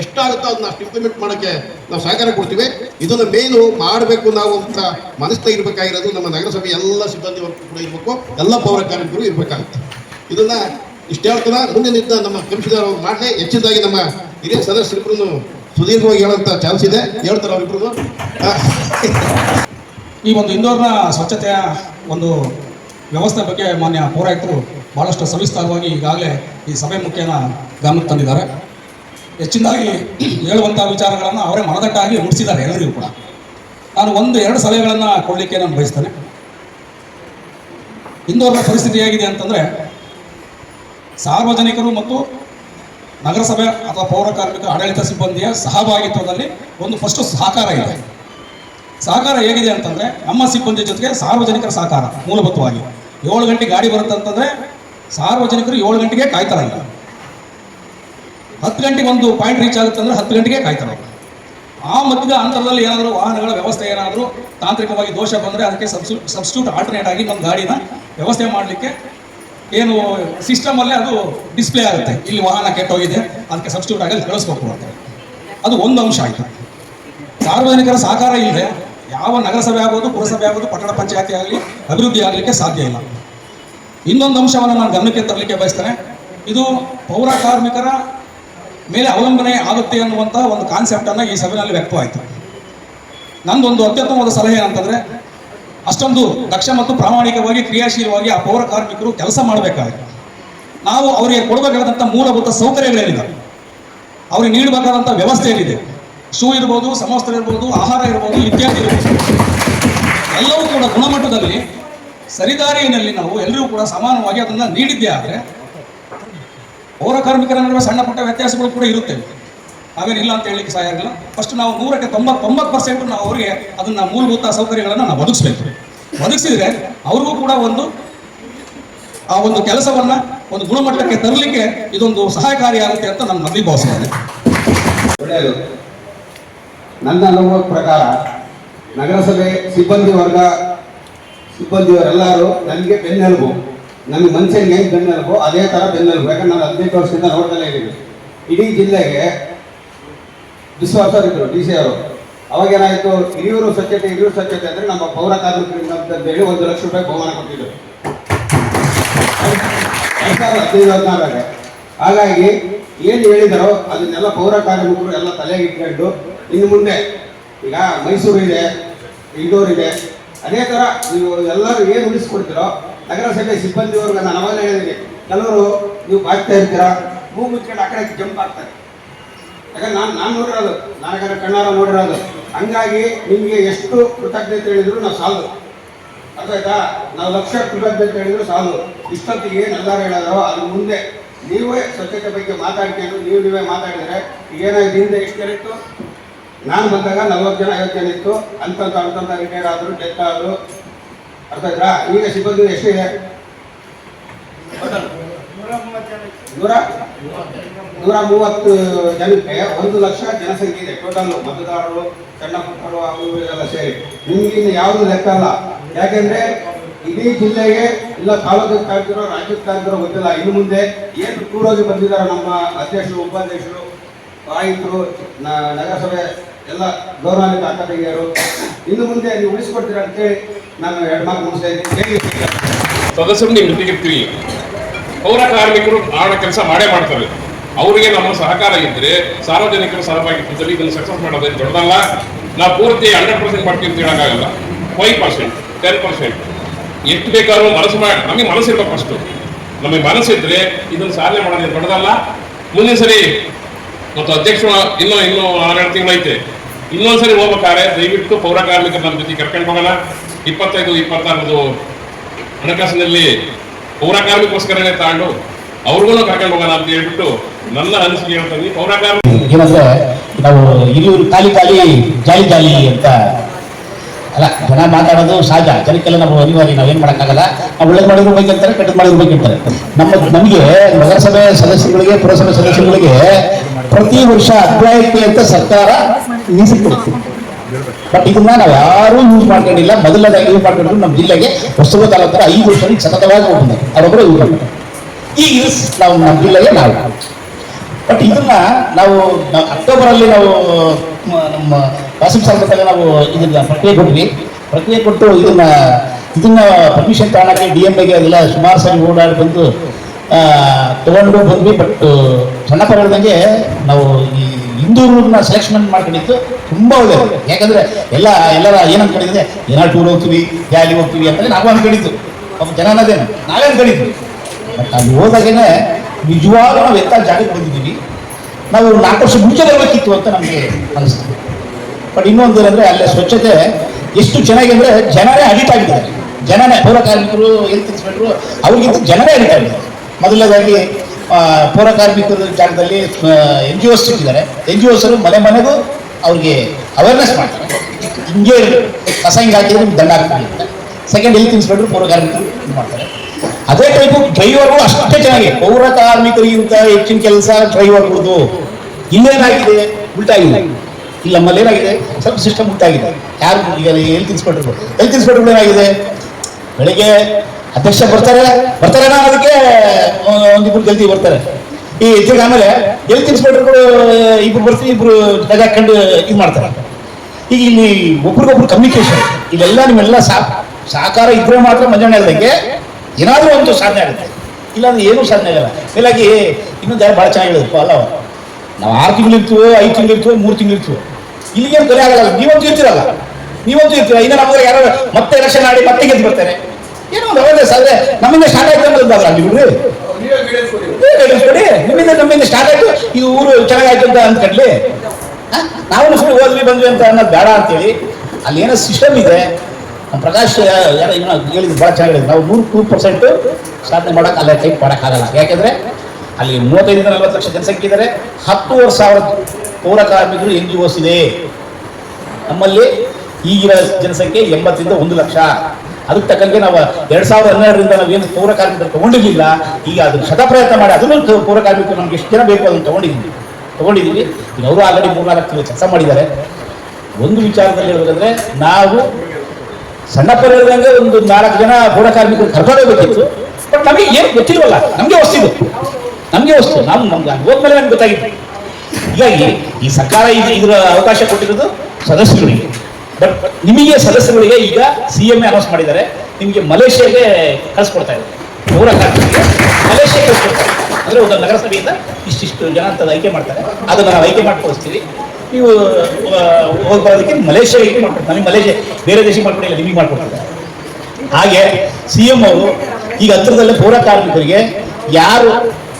ಎಷ್ಟಾಗುತ್ತೋ ಅದನ್ನ ಅಷ್ಟು ಇಂಪ್ಲಿಮೆಂಟ್ ಮಾಡೋಕ್ಕೆ ನಾವು ಸಹಕಾರ ಕೊಡ್ತೀವಿ. ಇದನ್ನ ಮೇನು ಮಾಡಬೇಕು ನಾವು ಅಂತ ಮನಸ್ಸಿನ ಇರಬೇಕಾಗಿರೋದು ನಮ್ಮ ನಗರಸಭೆ ಎಲ್ಲ ಸಿಬ್ಬಂದಿ ಕೂಡ ಇರಬೇಕು, ಎಲ್ಲ ಪೌರ ಕಾರ್ಮಿಕರು ಇರಬೇಕಾಗುತ್ತೆ. ಇದನ್ನ ಇಷ್ಟು ಮುಂದೆ ನಿಂತ ನಮ್ಮ ಕಮಿಷನರ್ ಅವ್ರು ಮಾಡಲಿ, ಹೆಚ್ಚಿನದಾಗಿ ನಮ್ಮ ಹಿರಿಯ ಸದಸ್ಯರಿಬ್ಬರು ಸುದೀರ್ಘವಾಗಿ ಹೇಳೋಂಥ ಚಾನ್ಸ್ ಇದೆ. ಹೇಳ್ತಾರೆ ಅವರಿಬ್ಬರು ಈ ಒಂದು ಇಂದೋರ್ನ ಸ್ವಚ್ಛತೆಯ ಒಂದು ವ್ಯವಸ್ಥೆ ಬಗ್ಗೆ ಮಾನ್ಯ ಪೌರಾಯುಕ್ತರು ಭಾಳಷ್ಟು ಸವಿಸ್ತಾರವಾಗಿ ಈಗಾಗಲೇ ಈ ಸಭೆ ಮುಖ್ಯನ ಗಮನಕ್ಕೆ ತಂದಿದ್ದಾರೆ. ಹೆಚ್ಚಿನದಾಗಿ ಹೇಳುವಂಥ ವಿಚಾರಗಳನ್ನು ಅವರೇ ಮನದಟ್ಟಾಗಿ ಮುಡಿಸಿದ್ದಾರೆ ಎಲ್ಲರಿಗೂ ಕೂಡ. ನಾನು ಒಂದು, ಎರಡು ಸಲಹೆಗಳನ್ನು ಕೊಡಲಿಕ್ಕೆ ನಾನು ಬಯಸ್ತೇನೆ. ಇಂದೋರ್ನ ಪರಿಸ್ಥಿತಿ ಹೇಗಿದೆ ಅಂತಂದರೆ, ಸಾರ್ವಜನಿಕರು ಮತ್ತು ನಗರಸಭೆ ಅಥವಾ ಪೌರ ಕಾರ್ಮಿಕ ಆಡಳಿತ ಸಿಬ್ಬಂದಿಯ ಸಹಭಾಗಿತ್ವದಲ್ಲಿ ಒಂದು ಫಸ್ಟು ಸಹಕಾರ ಇದೆ. ಸಹಕಾರ ಹೇಗಿದೆ ಅಂತಂದರೆ, ನಮ್ಮ ಸಿಬ್ಬಂದಿ ಜೊತೆಗೆ ಸಾರ್ವಜನಿಕರ ಸಹಕಾರ ಮೂಲಭೂತವಾಗಿ. ಏಳು ಗಂಟೆ ಗಾಡಿ ಬರುತ್ತೆ ಅಂತಂದ್ರೆ ಸಾರ್ವಜನಿಕರು ಏಳು ಗಂಟೆಗೆ ಕಾಯ್ತಾರ ಇಲ್ಲ ಹತ್ತು ಗಂಟೆಗೆ ಒಂದು ಪಾಯಿಂಟ್ ರೀಚ್ ಆಗುತ್ತೆ ಅಂದ್ರೆ ಹತ್ತು ಗಂಟೆಗೆ ಕಾಯ್ತಾರ ಆ ಮಧ್ಯದ ಅಂತರದಲ್ಲಿ ಏನಾದರೂ ವಾಹನಗಳ ವ್ಯವಸ್ಥೆ ಏನಾದರೂ ತಾಂತ್ರಿಕವಾಗಿ ದೋಷ ಬಂದರೆ ಅದಕ್ಕೆ ಸಬ್ಸ್ಟೂ ಸಬ್ಸ್ಟ್ಯೂಟ್ ಆಲ್ಟರ್ನೇಟ್ ಆಗಿ ನಮ್ಮ ಗಾಡಿನ ವ್ಯವಸ್ಥೆ ಮಾಡಲಿಕ್ಕೆ ಏನು ಸಿಸ್ಟಮಲ್ಲೇ ಅದು ಡಿಸ್ಪ್ಲೇ ಆಗುತ್ತೆ. ಇಲ್ಲಿ ವಾಹನ ಕೆಟ್ಟೋಗಿದೆ, ಅದಕ್ಕೆ ಸಬ್ಸ್ಟ್ಯೂಟ್ ಆಗಲಿ ಕಳಿಸ್ಬೇಕು ಅಂತ. ಅದು ಒಂದು ಅಂಶ ಆಯಿತು. ಸಾರ್ವಜನಿಕರ ಸಹಕಾರ ಇಲ್ಲದೆ ಯಾವ ನಗರಸಭೆ ಆಗ್ಬೋದು, ಪುರಸಭೆ ಆಗ್ಬೋದು, ಪಟ್ಟಣ ಪಂಚಾಯತಿ ಆಗಲಿ, ಅಭಿವೃದ್ಧಿ ಆಗಲಿಕ್ಕೆ ಸಾಧ್ಯ ಇಲ್ಲ. ಇನ್ನೊಂದು ಅಂಶವನ್ನು ನಾನು ಗಮನಕ್ಕೆ ತರಲಿಕ್ಕೆ ಬಯಸ್ತೇನೆ. ಇದು ಪೌರ ಕಾರ್ಮಿಕರ ಮೇಲೆ ಅವಲಂಬನೆ ಆಗುತ್ತೆ ಅನ್ನುವಂಥ ಒಂದು ಕಾನ್ಸೆಪ್ಟನ್ನು ಈ ಸಭೆಯಲ್ಲಿ ವ್ಯಕ್ತವಾಯಿತು. ನಂದೊಂದು ಅತ್ಯುತ್ತಮವಾದ ಸಲಹೆ ಏನಂತಂದರೆ, ಅಷ್ಟೊಂದು ದಕ್ಷ ಮತ್ತು ಪ್ರಾಮಾಣಿಕವಾಗಿ ಕ್ರಿಯಾಶೀಲವಾಗಿ ಆ ಪೌರ ಕಾರ್ಮಿಕರು ಕೆಲಸ ಮಾಡಬೇಕಾಗಿದೆ ನಾವು ಅವರಿಗೆ ಕೊಡಬೇಕಾದಂಥ ಮೂಲಭೂತ ಸೌಕರ್ಯಗಳೇನಿದೆ ಅವರಿಗೆ ನೀಡಬೇಕಾದಂಥ ವ್ಯವಸ್ಥೆ ಏನಿದೆ? ಶೂ ಇರ್ಬೋದು, ಸಮವಸ್ತ್ರ ಇರ್ಬೋದು, ಆಹಾರ ಇರ್ಬೋದು, ಇತ್ಯಾದಿ ಇರ್ಬೋದು. ಎಲ್ಲವೂ ಕೂಡ ಗುಣಮಟ್ಟದಲ್ಲಿ ಸರಿದಾರಿಯಲ್ಲಿ ನಾವು ಎಲ್ಲರೂ ಕೂಡ ಸಮಾನವಾಗಿ ಅದನ್ನು ನೀಡಿದ್ದೇ ಆದರೆ, ಪೌರ ಕಾರ್ಮಿಕರ ನಡುವೆ ಸಣ್ಣ ಪುಟ್ಟ ವ್ಯತ್ಯಾಸಗಳು ಕೂಡ ಇರುತ್ತೆ. ನಾವೇನಿಲ್ಲ ಅಂತ ಹೇಳಲಿಕ್ಕೆ ಸಹಾಯ ಆಗಿಲ್ಲ. ಫಸ್ಟ್ ನಾವು ನೂರಕ್ಕೆ ತೊಂಬತ್ತು ತೊಂಬತ್ತು ಪರ್ಸೆಂಟ್ ನಾವು ಅವರಿಗೆ ಅದನ್ನ ಮೂಲಭೂತ ಸೌಕರ್ಯಗಳನ್ನು ನಾವು ಒದಗಿಸ್ಬೇಕು. ಒದಗಿಸಿದರೆ ಅವ್ರಿಗೂ ಕೂಡ ಒಂದು, ಆ ಒಂದು ಕೆಲಸವನ್ನ ಒಂದು ಗುಣಮಟ್ಟಕ್ಕೆ ತರಲಿಕ್ಕೆ ಇದೊಂದು ಸಹಾಯಕಾರಿಯಾಗುತ್ತೆ ಅಂತ ನಾನು ಮನವಿ ಒಳ್ಳೆಯದು. ನನ್ನ ಅನುಭವದ ಪ್ರಕಾರ ನಗರಸಭೆ ಸಿಬ್ಬಂದಿ ವರ್ಗ ಸಿಬ್ಬಂದಿಯವರೆಲ್ಲರೂ ನನಗೆ ಬೆನ್ನೆಲುಬು. ನನಗೆ ಮನುಷ್ಯನಿಗೆ ಹೆಂಗೆ ಬೆನ್ನೆಲುಬು? ಅದೇ ಥರ ಬೆನ್ನೆಲುಬು. ಯಾಕಂದ್ರೆ ನಾನು ಹದಿನೆಂಟು ವರ್ಷದಿಂದ ನೋಡ್ತಲೇ ಇದ್ದೀನಿ. ಇಡೀ ಜಿಲ್ಲೆಗೆ ವಿಶ್ವಾಸರು ಇದ್ರು ಡಿ ಸಿ ಅವರು. ಅವಾಗ ಏನಾಯಿತು? ಹಿರಿಯೂರು ಸ್ವಚ್ಛತೆ ಹಿರಿಯೂರು ಸ್ವಚ್ಛತೆ ಅಂದರೆ ನಮ್ಮ ಪೌರ ಕಾರ್ಮಿಕರಿಂದ ಅಂತ ಹೇಳಿ ಒಂದು ಲಕ್ಷ ರೂಪಾಯಿ ಬಹುಮಾನ ಕೊಟ್ಟಿದ್ದರು ಹದಿನಾರರಾಗೆ ಹಾಗಾಗಿ ಏನು ಹೇಳಿದಾರೋ ಅದನ್ನೆಲ್ಲ ಪೌರ ಕಾರ್ಮಿಕರು ಎಲ್ಲ ತಲೆಗೆ ಇಟ್ಕೊಂಡು ಇನ್ನು ಮುಂದೆ ಈಗ ಮೈಸೂರು ಇದೆ ಇಂದೋರ್ ಇದೆ ಅದೇ ಥರ ನೀವು ಎಲ್ಲರೂ ಏನು ಉಳಿಸ್ಕೊಡ್ತೀರೋ ನಗರಸಭೆ ಸಿಬ್ಬಂದಿಯವ್ರಿಗೆ ನಾನು ಅವಾಗ ಹೇಳಿದ್ದೀನಿ. ಕೆಲವರು ನೀವು ಬಾಗ್ತಾ ಇರ್ತೀರಾ? ಭೂ ಮುಚ್ಕೊಂಡು ಆ ಕಡೆ ಜಂಪ್ ಆಗ್ತಾರೆ. ಯಾಕಂದ್ರೆ ನಾನು ನಾನು ನೋಡಿರೋದು, ನನಗರ ಕಣ್ಣಾರ ನೋಡಿರೋದು. ಹಂಗಾಗಿ ನಿಮಗೆ ಎಷ್ಟು ಕೃತಜ್ಞತೆ ಹೇಳಿದ್ರು ನಾವು ಸಾಲದು. ಅರ್ಥ ಆಯ್ತಾ ನಾವು ಲಕ್ಷ ಕೃತಜ್ಞತೆ ಹೇಳಿದ್ರು ಸಾಲದು. ಇಷ್ಟೊತ್ತಿಗೆ ಏನು ಎಲ್ಲರೂ ಹೇಳೋದೋ ಅದ್ರ ಮುಂದೆ. ನೀವೇ ಸ್ವಚ್ಛತೆ ಬಗ್ಗೆ ಮಾತಾಡ್ಕೊಂಡು ನೀವು ನೀವೇ ಮಾತಾಡಿದರೆ ಏನಾಗಿದೆ ಹಿಂದೆ ಎಷ್ಟು ಕರೆಕ್ಟು ನಾನು ಬಂದಾಗ ನಲ್ವತ್ತು ಜನ, ಐವತ್ತು ಜನ ಇತ್ತು. ಅಂತಂತ ಅಂತಂತ ರಿಟೈರ್ ಆದರು ಡೆತ್ ಆದರು. ಅರ್ಥ ಆಯ್ತಾ? ಈಗ ಸಿಬ್ಬಂದಿ ಎಷ್ಟಿದೆ ನೂರ? ನೂರ ಮೂವತ್ತು ಜನಕ್ಕೆ ಒಂದು ಲಕ್ಷ ಜನಸಂಖ್ಯೆ ಇದೆ. ಟೋಟಲ್ ಮತದಾರರು ಸಣ್ಣ ಮಕ್ಕಳು ಅವರು ಎಲ್ಲ ಸೇರಿ. ನಿಮ್ಗೆ ಇನ್ನು ಯಾವುದು ಲೆಕ್ಕ ಅಲ್ಲ. ಯಾಕೆಂದ್ರೆ ಇಡೀ ಜಿಲ್ಲೆಗೆ, ಇಲ್ಲ ತಾಲೂಕಿಗೆ ಕಾಯ್ತಿರೋ ರಾಜ್ಯಕ್ಕೆ ಕಾಯ್ತಿರೋ ಗೊತ್ತಿಲ್ಲ. ಇನ್ನು ಮುಂದೆ ಏನು ಕೂರೋಗಿ ಬಂದಿದ್ದಾರೆ ನಮ್ಮ ಅಧ್ಯಕ್ಷರು, ಉಪಾಧ್ಯಕ್ಷರು ಆಯುಕ್ತರು ನ- ನಗರಸಭೆ ಎಲ್ಲ ಗೌರವಾನ್ವಿತ ಅಕ್ಕ ತಂಗಿಯರು ಇನ್ನು ಮುಂದೆ ನೀವು ಉಳಿಸಿಕೊಡ್ತೀರ ಅಂತ ಹೇಳಿ ನಾನು ಎರಡು ಮಾತು ಮುಗಿಸ್ತಾ ಇದ್ದೀನಿ. ಸದಸ್ಯರು ಜೊತೆಗಿರ್ತೀವಿ ಪೌರ ಕಾರ್ಮಿಕರು ಆಡ ಕೆಲಸ ಮಾಡೇ ಮಾಡ್ತಾರೆ. ಅವರಿಗೆ ನಮ್ಮ ಸಹಕಾರ ಇದ್ರೆ ಸಾರ್ವಜನಿಕರ ಸಹಭಾಗಿತ್ವದಲ್ಲಿ ಇದನ್ನು ಸಕ್ಸಸ್ ಮಾಡೋದೇನು ದೊಡ್ಡದಲ್ಲ. ನಾವು ಪೂರ್ತಿ ಹಂಡ್ರೆಡ್ ಪರ್ಸೆಂಟ್ ಮಾಡ್ತೀವಿ ಅಂತ ಹೇಳೋಕ್ಕಾಗಲ್ಲ. ಫೈವ್ ಪರ್ಸೆಂಟ್ ಟೆನ್ ಪರ್ಸೆಂಟ್ ಎಷ್ಟು ಬೇಕಾದ್ರೂ ಮನಸ್ಸು ಮಾಡಿ, ನಮಗೆ ಮನಸ್ಸಿರ್ಬೇಕು ಫಸ್ಟು ನಮಗೆ ಮನಸ್ಸಿದ್ರೆ ಇದನ್ನು ಸಾಧನೆ ಮಾಡೋದೇನು ದೊಡ್ಡದಲ್ಲ. ಮುಂದಿನ ಸರಿ, ಮತ್ತು ಅಧ್ಯಕ್ಷ ಇನ್ನೂ ಇನ್ನೂ ಆರೆರಡು ತಿಂಗಳೈತೆ. ಇನ್ನೊಂದ್ಸರಿ ಹೋಗ್ಬೇಕಾದ್ರೆ, ದಯವಿಟ್ಟು ಪೌರ ಕಾರ್ಮಿಕರು ನಮ್ಮ ಜೊತೆ ಕರ್ಕೊಂಡು ಹೋಗೋಣ. ಇಪ್ಪತ್ತೈದು, ಇಪ್ಪತ್ತಾರದು ಹಣಕಾಸಿನಲ್ಲಿ ಪೌರ ಕಾರ್ಮಿಕೋಸ್ಕರನೇ ತಗೊಂಡು ಅವ್ರಿಗೂ ಕರ್ಕೊಂಡು ಹೋಗಲ್ಲ ಅಂತ ಹೇಳ್ಬಿಟ್ಟು ನನ್ನ ಅನಿಸಿಕೆ ಹೇಳ್ತೀನಿ ಪೌರ ಕಾರ್ಮಿಕ ಏನಂದ್ರೆ, ನಾವು ಇಲ್ಲಿ ಖಾಲಿ ಖಾಲಿ, ಜಾಲಿ ಜಾಲಿ ಅಂತ ಅಲ್ಲ, ಜನ ಮಾತಾಡೋದು ಸಹಜ. ಜನಕ್ಕೆಲ್ಲ ನಾವು ಅನಿವಾರ್ಯ ಏನು ಮಾಡೋಕ್ಕಾಗಲ್ಲ. ನಾವು ಒಳ್ಳೇದು ಮಾಡಿದ್ರು ಬೇಕಂತಾರೆ ಕೆಟ್ಟದ್ದು ಮಾಡಿದ್ರು ನಮ್ಮ, ನಮಗೆ ನಗರಸಭೆ ಸದಸ್ಯರುಗಳಿಗೆ, ಪುರಸಭೆ ಸದಸ್ಯರುಗಳಿಗೆ ಪ್ರತಿ ವರ್ಷ ಅಧ್ಯಾಯಕ್ಕೆ ಅಂತ ಸರ್ಕಾರ ಮೀಸಲಿಡುತ್ತೆ ಬಟ್ ಇದನ್ನ ನಾವು ಯಾರೂ ಯೂಸ್ ಮಾಡ್ಕೊಂಡಿಲ್ಲ. ಮೊದಲನೇದಾಗಿ ಯೂಸ್ ಮಾಡ್ಕೊಂಡ್ರು ನಮ್ಮ ಜಿಲ್ಲೆಗೆ ಪ್ರಸ್ತುತ ತಾಲೂಕರ ಐದು ವರ್ಷ ಸತತವಾಗಿ ಹೋಗ್ತಾರೆ ಅವರೊಬ್ಬರು ಯೂಸ್ ಮಾಡ್ತಾರೆ. ಈ ಯೂಸ್ ನಾವು ನಮ್ಮ ಜಿಲ್ಲೆಗೆ ನಾವು ಬಟ್ ಇದನ್ನ ನಾವು ಅಕ್ಟೋಬರ್ ಅಲ್ಲಿ ನಾವು ನಮ್ಮ ವಾಸಿಂ ಸಂಘದಾಗ ನಾವು ಇದನ್ನ ಪ್ರಕ್ರಿಯೆ ಕೊಟ್ವಿ. ಪ್ರಕ್ರಿಯೆ ಕೊಟ್ಟು ಇದನ್ನ ಇದನ್ನ ಪರ್ಮಿಷನ್ ತಗೊಳಕ್ಕೆ ಡಿ ಎಂ ಎಗೆ ಅದೆಲ್ಲ ಸುಮಾರು ಸಾರಿ ಓಡಾಡಿ ಬಂದು ತಗೊಂಡು ಬಂದ್ವಿ. ಬಟ್ ಸಣ್ಣ ಹೇಳ್ದಂಗೆ ನಾವು ಈ ಇಂದೂರನ್ನ ಸೆಲೆಕ್ಷನ್ ಮಾಡ್ಕೊಂಡಿತ್ತು ತುಂಬಾ ಒಳ್ಳೆಯದು ಯಾಕಂದ್ರೆ ಎಲ್ಲ ಎಲ್ಲರ ಏನ್ ಏನಾರು ಏನೋ ಟೂರ್ ಹೋಗ್ತೀವಿ ಜಾಲಿ ಹೋಗ್ತೀವಿ ಅಂತ ನಾವು ಅನ್ಕೊಂಡಿದ್ದು. ಅವ್ರು ಜನ ಅನ್ನೋದೇನು? ನಾವೇ ಅನ್ಕೊಂಡಿದ್ವಿ ಬಟ್ ಅಲ್ಲಿ ಹೋದಾಗೇನೆ ನಿಜವಾಗ್ಲೂ ನಾವು ಎತ್ತ ಜಾಗಕ್ಕೆ ಬಂದಿದ್ದೀವಿ. ನಾವು ನಾಲ್ಕು ವರ್ಷ ಮುಂಚೆ ಬರಬೇಕಿತ್ತು ಅಂತ ನಮಗೆ ಅನಿಸ್ತದೆ ಬಟ್ ಇನ್ನೊಂದು ಏನಂದ್ರೆ ಅಲ್ಲೇ ಸ್ವಚ್ಛತೆ ಎಷ್ಟು ಚೆನ್ನಾಗಿ ಅಂದ್ರೆ ಜನರೇ ಅಡಿಟ್ ಆಗಿದ್ದಾರೆ. ಜನನೇ ಪೌರ ಕಾರ್ಮಿಕರು ಹೆಲ್ತ್ ಇನ್ಸ್ಪೆಕ್ಟ್ರು ಅವ್ರಿಗಿಂತ ಜನರೇ ಅಡಿಟ್ ಆಗಿದ್ದಾರೆ. ಮೊದಲನೇದಾಗಿ ಪೌರ ಕಾರ್ಮಿಕರ ಜಾಗದಲ್ಲಿ ಎನ್ ಜಿ ಓಸ್ ಸಿಕ್ಕಿದ್ದಾರೆ. ಎನ್ ಜಿ ಓಸರು ಮನೆ ಮನೆಗೂ ಅವ್ರಿಗೆ ಅವೇರ್ನೆಸ್ ಮಾಡ್ತಾರೆ. ಹಿಂಗೆ. ಕಸ ಹಿಂಗೆ ಹಾಕಿದ್ರೆ ನಿಮ್ಗೆ ದಂಡ ಆಗ್ತದೆ ಅಂತ. ಸೆಕೆಂಡ್ ಹೆಲ್ತ್ ಇನ್ಸ್ಪೆಕ್ಟರ್ ಪೌರ ಕಾರ್ಮಿಕರು ಇದು ಮಾಡ್ತಾರೆ. ಅದೇ ಟೈಪು ಡ್ರೈವರ್ಗಳು ಅಷ್ಟೇ ಚೆನ್ನಾಗಿ. ಪೌರ ಕಾರ್ಮಿಕರಿಗಿಂತ ಹೆಚ್ಚಿನ ಕೆಲಸ ಡ್ರೈವರ್ಗಳದು ಇಲ್ಲೇನಾಗಿದೆ? ಉಲ್ಟಾಗಿದೆ. ಇಲ್ಲಿ, ನಮ್ಮಲ್ಲಿ ಏನಾಗಿದೆ? ಸ್ವಲ್ಪ ಸಿಸ್ಟಮ್ ಉಂಟಾಗಿದೆ ಯಾರು ಈಗ ಹೆಲ್ತ್ ಇನ್ಸ್ಪೆಕ್ಟರ್ ಹೆಲ್ತ್ ಇನ್ಸ್ಪೆಕ್ಟರ್ ಏನಾಗಿದೆ? ಬೆಳಿಗ್ಗೆ ಅಧ್ಯಕ್ಷ ಬರ್ತಾರೆ ಬರ್ತಾರೆ ಅದಕ್ಕೆ ಒಂದಿಬ್ರು ಗೆಲ್ತಿ ಬರ್ತಾರೆ. ಈ ತಿರ್ಗಿ ಆಮೇಲೆ ಗೆಲ್ತಿ ಇನ್ಸ್ಪೆಕ್ಟರ್ಗಳು ಇಬ್ರು ಬರ್ತೀವಿ ಇಬ್ರು ಜಾಗ ಹಾಕೊಂಡು ಇದು ಮಾಡ್ತಾರೆ. ಈಗ ಇಲ್ಲಿ ಒಬ್ರಿಗೊಬ್ರು ಕಮ್ಯುನಿಕೇಶನ್ ಇಲ್ಲೆಲ್ಲ ನಿಮ್ಮೆಲ್ಲ ಸಾ, ಸಹಕಾರ ಇದ್ರೆ ಮಾತ್ರ ಮಂಜಣ್ಣ ಅದಕ್ಕೆ ಏನಾದರೂ ಒಂದು ಸಾಧನೆ ಆಗುತ್ತೆ. ಇಲ್ಲಾಂದ್ರೆ ಏನೂ ಸಾಧನೆ ಆಗಲ್ಲ. ಇಲ್ಲಾಗಿ ಇನ್ನೊಂದು ಯಾರು ಭಾಳ ಚೆನ್ನಾಗಿ ಹೇಳಿದ್ರು ಅಲ್ಲ. ನಾವು ಆರು ತಿಂಗಳು ಇರ್ತೀವೋ ಐದು ತಿಂಗಳು ಇರ್ತೀವೋ ಮೂರು ತಿಂಗಳು ಇರ್ತೀವೋ ಇಲ್ಲಿಗೇನು ಬೆಲೆ ಆಗಲ್ಲ. ನೀವಂತೂ ಇರ್ತೀರಲ್ಲ. ನೀವಂತೂ ಇರ್ತೀರ. ಇನ್ನು ನಮ್ಮ ಯಾರು ಮತ್ತೆ ಎಲೆಕ್ಷನ್ ಆಡಿ ಮತ್ತೆ ಗೆದ್ದು ಬರ್ತಾರೆ. ಏನೋ ಒಂದು ಅವೇರ್ನೆಸ್ ಆದ್ರೆ ನಮ್ಮಿಂದ ಸ್ಟಾರ್ಟ್ ಆಯ್ತು ಅನ್ನೋದು ಅಲ್ಲಿ ಬಿಡ್ರಿ ಕೊಡಿ. ನಿಮ್ಮಿಂದ ನಮ್ಮಿಂದ ಸ್ಟಾರ್ಟ್ ಆಯ್ತು. ಈ ಊರು ಚೆನ್ನಾಗಾಯ್ತು ಅಂತ ಅಂದ್ಕಡ್ಲಿ? ನಾವು ಸುಳ್ಳು ಹೋದ್ವಿ, ಬಂದ್ವಿ ಅಂತ ಅನ್ನೋದು ಬೇಡ ಅಂತೇಳಿ. ಅಲ್ಲಿ ಏನೋ ಸಿಸ್ಟಮ್ ಇದೆ. ನಮ್ಮ ಪ್ರಕಾಶ್ ಯಾರೋ ಏನೋ ಹೇಳಿದ್ರು ಭಾಳ ಚೆನ್ನಾಗಿದೆ. ನಾವು ನೂರು ಟೂ ಪರ್ಸೆಂಟ್ ಸಾಧನೆ ಮಾಡೋಕೆ ಅಲ್ಲೇ ಟೈಪ್ ಮಾಡೋಕ್ಕಾಗಲ್ಲ ಯಾಕೆಂದ್ರೆ ಅಲ್ಲಿ ಮೂವತ್ತೈದರಿಂದ ನಲವತ್ತು ಲಕ್ಷ ಜನಸಂಖ್ಯೆ ಇದ್ದಾರೆ ಹತ್ತುವರೆ ಸಾವಿರ ಪೌರ ಕಾರ್ಮಿಕರು ಎನ್ ಜಿ ಓಸ್ ಇದೆ. ನಮ್ಮಲ್ಲಿ ಈಗಿನ ಜನಸಂಖ್ಯೆ ಎಂಬತ್ತರಿಂದ ಒಂದು ಲಕ್ಷ. ಅದಕ್ಕೆ ತಕ್ಕಂಗೆ ನಾವು ಎರಡ್ ಸಾವಿರದ ಹನ್ನೆರಡರಿಂದ ನಾವೇನು ಪೌರ ಕಾರ್ಮಿಕರು ತಗೊಂಡಿರ್ಲಿಲ್ಲ, ಈಗ ಅದನ್ನು ಶತ ಪ್ರಯತ್ನ ಮಾಡಿ ಅದನ್ನು ಪೌರ ಕಾರ್ಮಿಕರು ನಮ್ಗೆ ಎಷ್ಟು ಜನ ಬೇಕು ಅದನ್ನು ತಗೊಂಡಿದ್ದೀವಿ ತಗೊಂಡಿದ್ದೀವಿ ಈಗ ಅವರು ಆಲ್ರೆಡಿ ಮೂರ್ನಾಲ್ಕು ತಿಂಗಳು ಕೆಲಸ ಮಾಡಿದ್ದಾರೆ. ಒಂದು ವಿಚಾರದಲ್ಲಿ ಹೇಳ್ಬೇಕಂದ್ರೆ ನಾವು ಸಣ್ಣ ಪರಿಹಾರದಂಗೆ ಒಂದು ನಾಲ್ಕು ಜನ ಪೌರ ಕಾರ್ಮಿಕರು ಕರ್ಕೊಂಡೋಗ್ಬೇಕಿತ್ತು ಬಟ್ ನಮಗೆ ಏನು ಗೊತ್ತಿಲ್ವಲ್ಲ, ನಮಗೆ ವಸ್ತಿದ್ದು ನಮಗೆ ವಸ್ತು ನಾವು ನಮ್ಗೆ ಹೋದ್ಮೇಲೆ ನಮ್ಗೆ ಗೊತ್ತಾಗಿತ್ತು ಹೀಗಾಗಿ ಈ ಸರ್ಕಾರ ಇದು ಇದರ ಅವಕಾಶ ಕೊಟ್ಟಿರೋದು ಸದಸ್ಯರುಗಳಿಗೆ ಬಟ್ ನಿಮಗೆ ಸದಸ್ಯಗಳಿಗೆ ಈಗ ಸಿ ಎಂ ಅನೌನ್ಸ್ ಮಾಡಿದ್ದಾರೆ. ನಿಮಗೆ ಮಲೇಷ್ಯಾಗೆ ಕಳಿಸ್ಕೊಡ್ತಾ ಇದೆ ಪೌರ ಕಾರ್ಮಿಕರಿಗೆ ಮಲೇಷ್ಯಾ ಕಳಿಸ್ಕೊಡ್ತಾರೆ ಅಂದರೆ ಒಂದು ನಗರಸಭೆಯಿಂದ ಇಷ್ಟಿಷ್ಟು ಜನ ಅಂತ ಆಯ್ಕೆ ಮಾಡ್ತಾರೆ. ಅದನ್ನು ನಾವು ಆಯ್ಕೆ ಮಾಡಿ ನೀವು ಹೋಗ್ಬಾರ್ದಕ್ಕೆ ಹೋಗಿ ಬರೋದಕ್ಕೆ ಮಲೇಷ್ಯಾ ಆಯ್ಕೆ ಮಾಡ್ಕೊಡ್ತಾರೆ. ನಮಗೆ ಮಲೇಷ್ಯಾ ಬೇರೆ ದೇಶಕ್ಕೆ ಮಾಡ್ಕೊಡಿಲ್ಲ ನಿಮಗೆ ಮಾಡ್ಕೊಡ್ತಾರೆ. ಹಾಗೆ ಸಿ ಎಂ ಅವರು ಈಗ ಹತ್ತಿರದಲ್ಲೇ ಪೌರ ಕಾರ್ಮಿಕರಿಗೆ ಯಾರು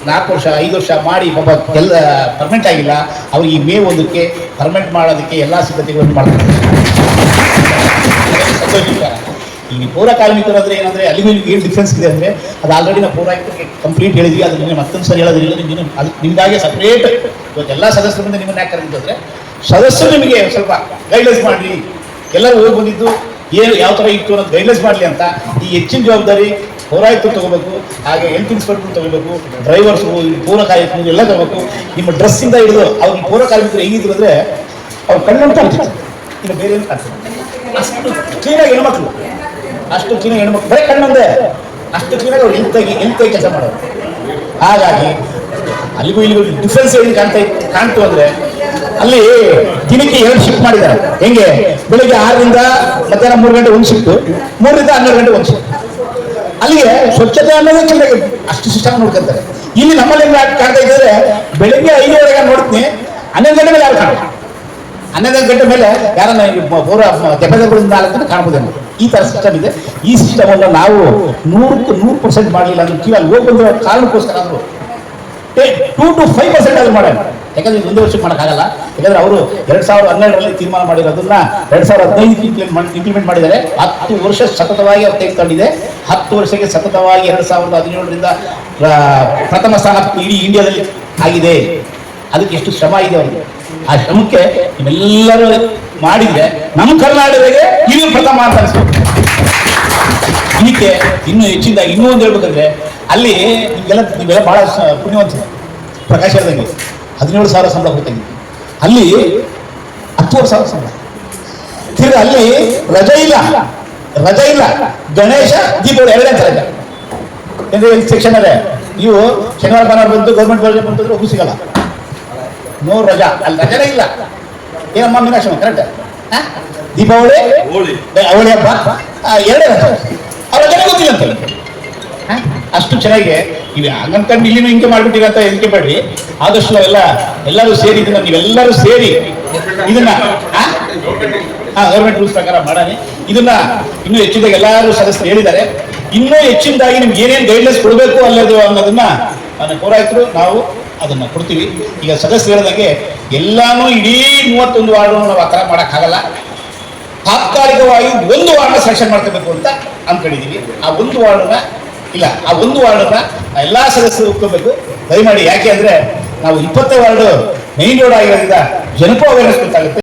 ನಾಲ್ಕು ವರ್ಷ, ಐದು ವರ್ಷ ಮಾಡಿ ಪಾಪ ಎಲ್ಲ ಪರ್ಮನೆಂಟ್ ಆಗಿಲ್ಲ, ಅವ್ರಿಗೆ ಈ ಮೇ ಒಂದಕ್ಕೆ ಪರ್ಮನೆಂಟ್ ಮಾಡೋದಕ್ಕೆ ಎಲ್ಲ ಸಿದ್ಧತೆಗಳನ್ನು ಮಾಡ್ತಾರೆ. ಇಲ್ಲಿ ಈ ಪೌರ ಕಾರ್ಮಿಕರು ಅಂದ್ರೆ ಏನಂದ್ರೆ ಅಲ್ಲಿ ನಿಮ್ಗೆ ಏನು ಡಿಫ್ರೆನ್ಸ್ ಇದೆ ಅಂದ್ರೆ ಅದು ಆಲ್ರೆಡಿ ನಾವು ಪೌರ ಕಂಪ್ಲೀಟ್ ಹೇಳಿದ್ವಿ ಅದು ನಿಮಗೆ ಮತ್ತೊಂದು ಸರಿ ಹೇಳೋದಿಲ್ಲ ನಿಮಗೆ ಅದು ನಿಮ್ದಾಗೆ ಸಪ್ರೇಟ್ ಇವತ್ತು ಎಲ್ಲ ಸದಸ್ಯರ ಮುಂದೆ ನಿಮ್ಮನ್ನ ಯಾಕೆ ಕರೆದಿದ್ದು ಅಂದ್ರೆ ಸದಸ್ಯರು ನಿಮಗೆ ಸ್ವಲ್ಪ ಗೈಡ್ಲೈನ್ಸ್ ಮಾಡ್ಲಿ, ಎಲ್ಲರೂ ಹೋಗಿ ಬಂದಿದ್ದು, ಏನು ಯಾವ ಥರ ಇತ್ತು ಅನ್ನೋದು ಗೈಡ್ಲೈನ್ಸ್ ಮಾಡಲಿ ಅಂತ ಈ ಹೆಚ್ಚಿನ ಜವಾಬ್ದಾರಿ ಪೌರಾಯುಕ್ತರು ತಗೋಬೇಕು, ಹಾಗೆ ಹೆಲ್ತ್ ಇನ್ಸ್ಪೆಕ್ಟರ್ ತಗೋಬೇಕು ಡ್ರೈವರ್ಸು ಪೌರ ಕಾರ್ಮಿಕರು ಎಲ್ಲ ತಗೋಬೇಕು. ನಿಮ್ಮ ಡ್ರೆಸ್ಸಿಂದ ಹಿಡಿದು ಅವ್ರಿಗೆ ಪೌರ ಕಾರ್ಮಿಕರು ಹೆಂಗಿದ್ರು ಅಂದ್ರೆ ಅವ್ರು ಕಣ್ಣಂತ ಆಗ್ತಿತ್ತು ಇನ್ನು ಬೇರೆ ಕಾಣ್ತಿಲ್ಲ. ಅಷ್ಟು ಕ್ಲೀನಾಗಿ ಹೆಣ್ಮಕ್ಳು. ಅಷ್ಟು ಕ್ಲೀನಾಗಿ ಹೆಣ್ಮಕ್ಳು. ಬರೀ ಕಣ್ಣೊಂದೇ. ಅಷ್ಟು ಕ್ಲೀನಾಗಿ ಅವ್ರು ಹೆಲ್ತಾಗಿ ಹೆಲ್ತಾಗಿ ಕೆಲಸ ಮಾಡೋರು. ಹಾಗಾಗಿ ಅಲ್ಲಿಗೂ ಇಲ್ಲಿಗೂ ಡಿಫ್ರೆನ್ಸ್ ಏನು ಕಾಣ್ತಾ ಕಾಣ್ತು ಅಂದ್ರೆ ಅಲ್ಲಿ ದಿನಕ್ಕೆ ಎರಡು ಶಿಫ್ಟ್ ಮಾಡಿದ್ದಾರೆ. ಹೆಂಗೆ? ಬೆಳಿಗ್ಗೆ ಆರರಿಂದ ಮಧ್ಯಾಹ್ನ ಮೂರು ಗಂಟೆ ಒಂದು ಶಿಫ್ಟ್ ಮೂರರಿಂದ ಹನ್ನೆರಡು ಗಂಟೆ ಒಂದು ಶಿಫ್ಟ್ ಅಲ್ಲಿಗೆ ಸ್ವಚ್ಛತೆ ಅನ್ನೋದೇ ಚೆನ್ನಾಗಿ ಅಷ್ಟು ಸಿಸ್ಟಮ್ ನೋಡ್ಕೊಂತಾರೆ. ಇಲ್ಲಿ ನಮ್ಮಲ್ಲಿ ಕಾಣ್ತಾ ಇದ್ದಾರೆ ಬೆಳಿಗ್ಗೆ ಐದುವರೆಗೆ ನೋಡ್ತೀನಿ ಹನ್ನೊಂದು ಗಂಟೆ ಮೇಲೆ ಯಾರು ಕಾಣಲ್ಲ. ಹನ್ನೆರಡು ಗಂಟೆ ಮೇಲೆ ಯಾರನ್ನ ಪೂರ ತೆಪ್ಪದಗಳಿಂದ ನಾಲ್ಕು ಕಾಣ್ಬೋದೇನೋ ಈ ತರ ಸಿಸ್ಟಮ್ ಇದೆ. ಈ ಸಿಸ್ಟಮ್ ಅನ್ನು ನಾವು ನೂರಕ್ಕೆ ನೂರು ಪರ್ಸೆಂಟ್ ಮಾಡಲಿಲ್ಲ ಅಂದ್ರೆ ಕೀழ ಅಲ್ಲಿ ಹೋಗಿ ಬಂದಿರೋ ಕಾರಣಕ್ಕೋಸ್ಕರ ಆದ್ರು ಟೂ ಟು ಫೈವ್ ಪರ್ಸೆಂಟ್ ಆದ್ರೂ ಮಾಡೋಣ. ಯಾಕಂದ್ರೆ ಒಂದು ವರ್ಷಕ್ಕೆ ಮಾಡೋಕ್ಕಾಗಲ್ಲ. ಯಾಕಂದ್ರೆ ಅವರು ಎರಡ್ ಸಾವಿರದ ಹನ್ನೆರಡರಲ್ಲಿ ತೀರ್ಮಾನ ಮಾಡಿರೋದನ್ನ ಎರಡ್ ಸಾವಿರದ ಹದಿನೈದು ಇಂಪ್ಲಿಮೆಂಟ್ ಮಾಡಿದ್ದಾರೆ. ಹತ್ತು ವರ್ಷ ಸತತವಾಗಿ ಅವ್ರು ತೆಗೆದುಕೊಂಡಿದೆ. ಹತ್ತು ವರ್ಷಕ್ಕೆ ಸತತವಾಗಿ ಎರಡ್ ಸಾವಿರದ ಹದಿನೇಳರಿಂದ ಪ್ರಥಮ ಸ್ಥಾನ ಇಡೀ ಇಂಡಿಯಾದಲ್ಲಿ ಆಗಿದೆ. ಅದಕ್ಕೆ ಎಷ್ಟು ಶ್ರಮ ಇದೆ ಅವರಿಗೆ. ಆ ಶ್ರಮಕ್ಕೆ ನೀವೆಲ್ಲರೂ ಮಾಡಿದ್ರೆ ನಮ್ಮ ಕರ್ನಾಟಕಕ್ಕೆ ಇದು ಪ್ರಥಮ ಅಂತ ಅನ್ಸ್ಬೇಕು ಇನ್ನೂ ಹೆಚ್ಚಿಂದ ಇನ್ನೂ ಒಂದು ಹೇಳ್ಬೇಕಂದ್ರೆ ಅಲ್ಲಿ ನಿಮ್ಗೆಲ್ಲ ನೀವೆಲ್ಲ ಬಹಳ ಪುಣ್ಯವಂತ ಪ್ರಕಾಶ ಹೇಳ್ದಂಗೆ ಹದಿನೇಳು ಸಾವಿರ ಸಂಬಳ ಕೊಡ್ತಂಗೆ ಅಲ್ಲಿ ಹತ್ತುವರೆ ಸಾವಿರ ಸಂಬಳ. ತಿರ್ಗಿ ಅಲ್ಲಿ ರಜೆ ಇಲ್ಲ. ರಜೆ ಇಲ್ಲ. ಗಣೇಶ, ದೀಪಾವಳಿ ಎರಡನೇ ತರಗ ಎಂದ್ರೆ ಸೆಕ್ಷನ್ ಅದೇ ನೀವು ಶನಿವಾರ ಬಂದು ಗೌರ್ಮೆಂಟ್ ಬಂದ್ರೆ ಹೂ ಸಿಗಲ್ಲ. ನೋ ರಜಾ. ಅಲ್ಲಿ ರಜಾನೇ ಇಲ್ಲ. ಏನಮ್ಮ ಮೀನಾಕ್ಷಮ್ಮ ಕರೆಕ್ಟ್ ದೀಪಾವಳಿ? ಅವಳಿ ಹಬ್ಬ? ಎರಡೇ ರಜೆ. ಅವ್ರ ರಜಾನೆ ಗೊತ್ತಿಲ್ಲ ಅಂತ ಹ? ಅಷ್ಟು ಚೆನ್ನಾಗಿ ನೀವು ಹಂಗನ್ಕಂಡು ಇಲ್ಲಿನೂ ಹಿಂಗೆ ಮಾಡ್ಬಿಟ್ಟಿರ ಅಂತ ಹೆದರಿಕೆ ಬೇಡ್ರಿ ಆದಷ್ಟು ನಾವೆಲ್ಲ ಎಲ್ಲರೂ ಸೇರಿ ಇದನ್ನ ನೀವೆಲ್ಲರೂ ಸೇರಿ ಇದನ್ನ ಹಾ? ಗೌರ್ಮೆಂಟ್ ರೂಲ್ಸ್ ಪ್ರಕಾರ ಮಾಡಾನೆ. ಇದನ್ನ ಇನ್ನೂ ಹೆಚ್ಚಿದಾಗ ಎಲ್ಲರೂ ಸದಸ್ಯರು ಹೇಳಿದ್ದಾರೆ. ಇನ್ನೂ ಹೆಚ್ಚಿನದಾಗಿ ನಿಮ್ಗೆ ಏನೇನು ಗೈಡ್ಲೈನ್ಸ್ ಕೊಡಬೇಕು ಅಲ್ಲದು ಅನ್ನೋದನ್ನ ನನ್ನ ಪೌರಾಯಿತರು ನಾವು ಅದನ್ನ ಕೊಡ್ತೀವಿ. ಈಗ ಸದಸ್ಯರು ಹೇಳಿದಂಗೆ ಎಲ್ಲಾನು ಇಡೀ ಮೂವತ್ತೊಂದು ವಾರ್ಡ್ ನಾವು ಆ ಥರ ಮಾಡೋಕ್ಕಾಗಲ್ಲ. ತಾತ್ಕಾಲಿಕವಾಗಿ ಒಂದು ವಾರ್ಡ್ನ ಸೆಲೆಕ್ಷನ್ ಮಾಡ್ಕೋಬೇಕು ಅಂತ ಅಂದ್ಕೊಂಡಿದ್ದೀವಿ ಆ ಒಂದು ವಾರ್ಡ್ನ, ಇಲ್ಲ, ಆ ಒಂದು ವಾರ್ಡ್ನ ಎಲ್ಲಾ ಸದಸ್ಯರು ಒಪ್ಕೋಬೇಕು. ದಯಮಾಡಿ ಯಾಕೆ ಅಂದರೆ ನಾವು ಇಪ್ಪತ್ತೇ ವಾರ್ಡು ಮೈನ್ ರೋಡ್ ಆಗಿರೋದ್ರಿಂದ ಜನಕ್ಕೂ ಅವೇರ್ನೆಸ್ ಗೊತ್ತಾಗುತ್ತೆ.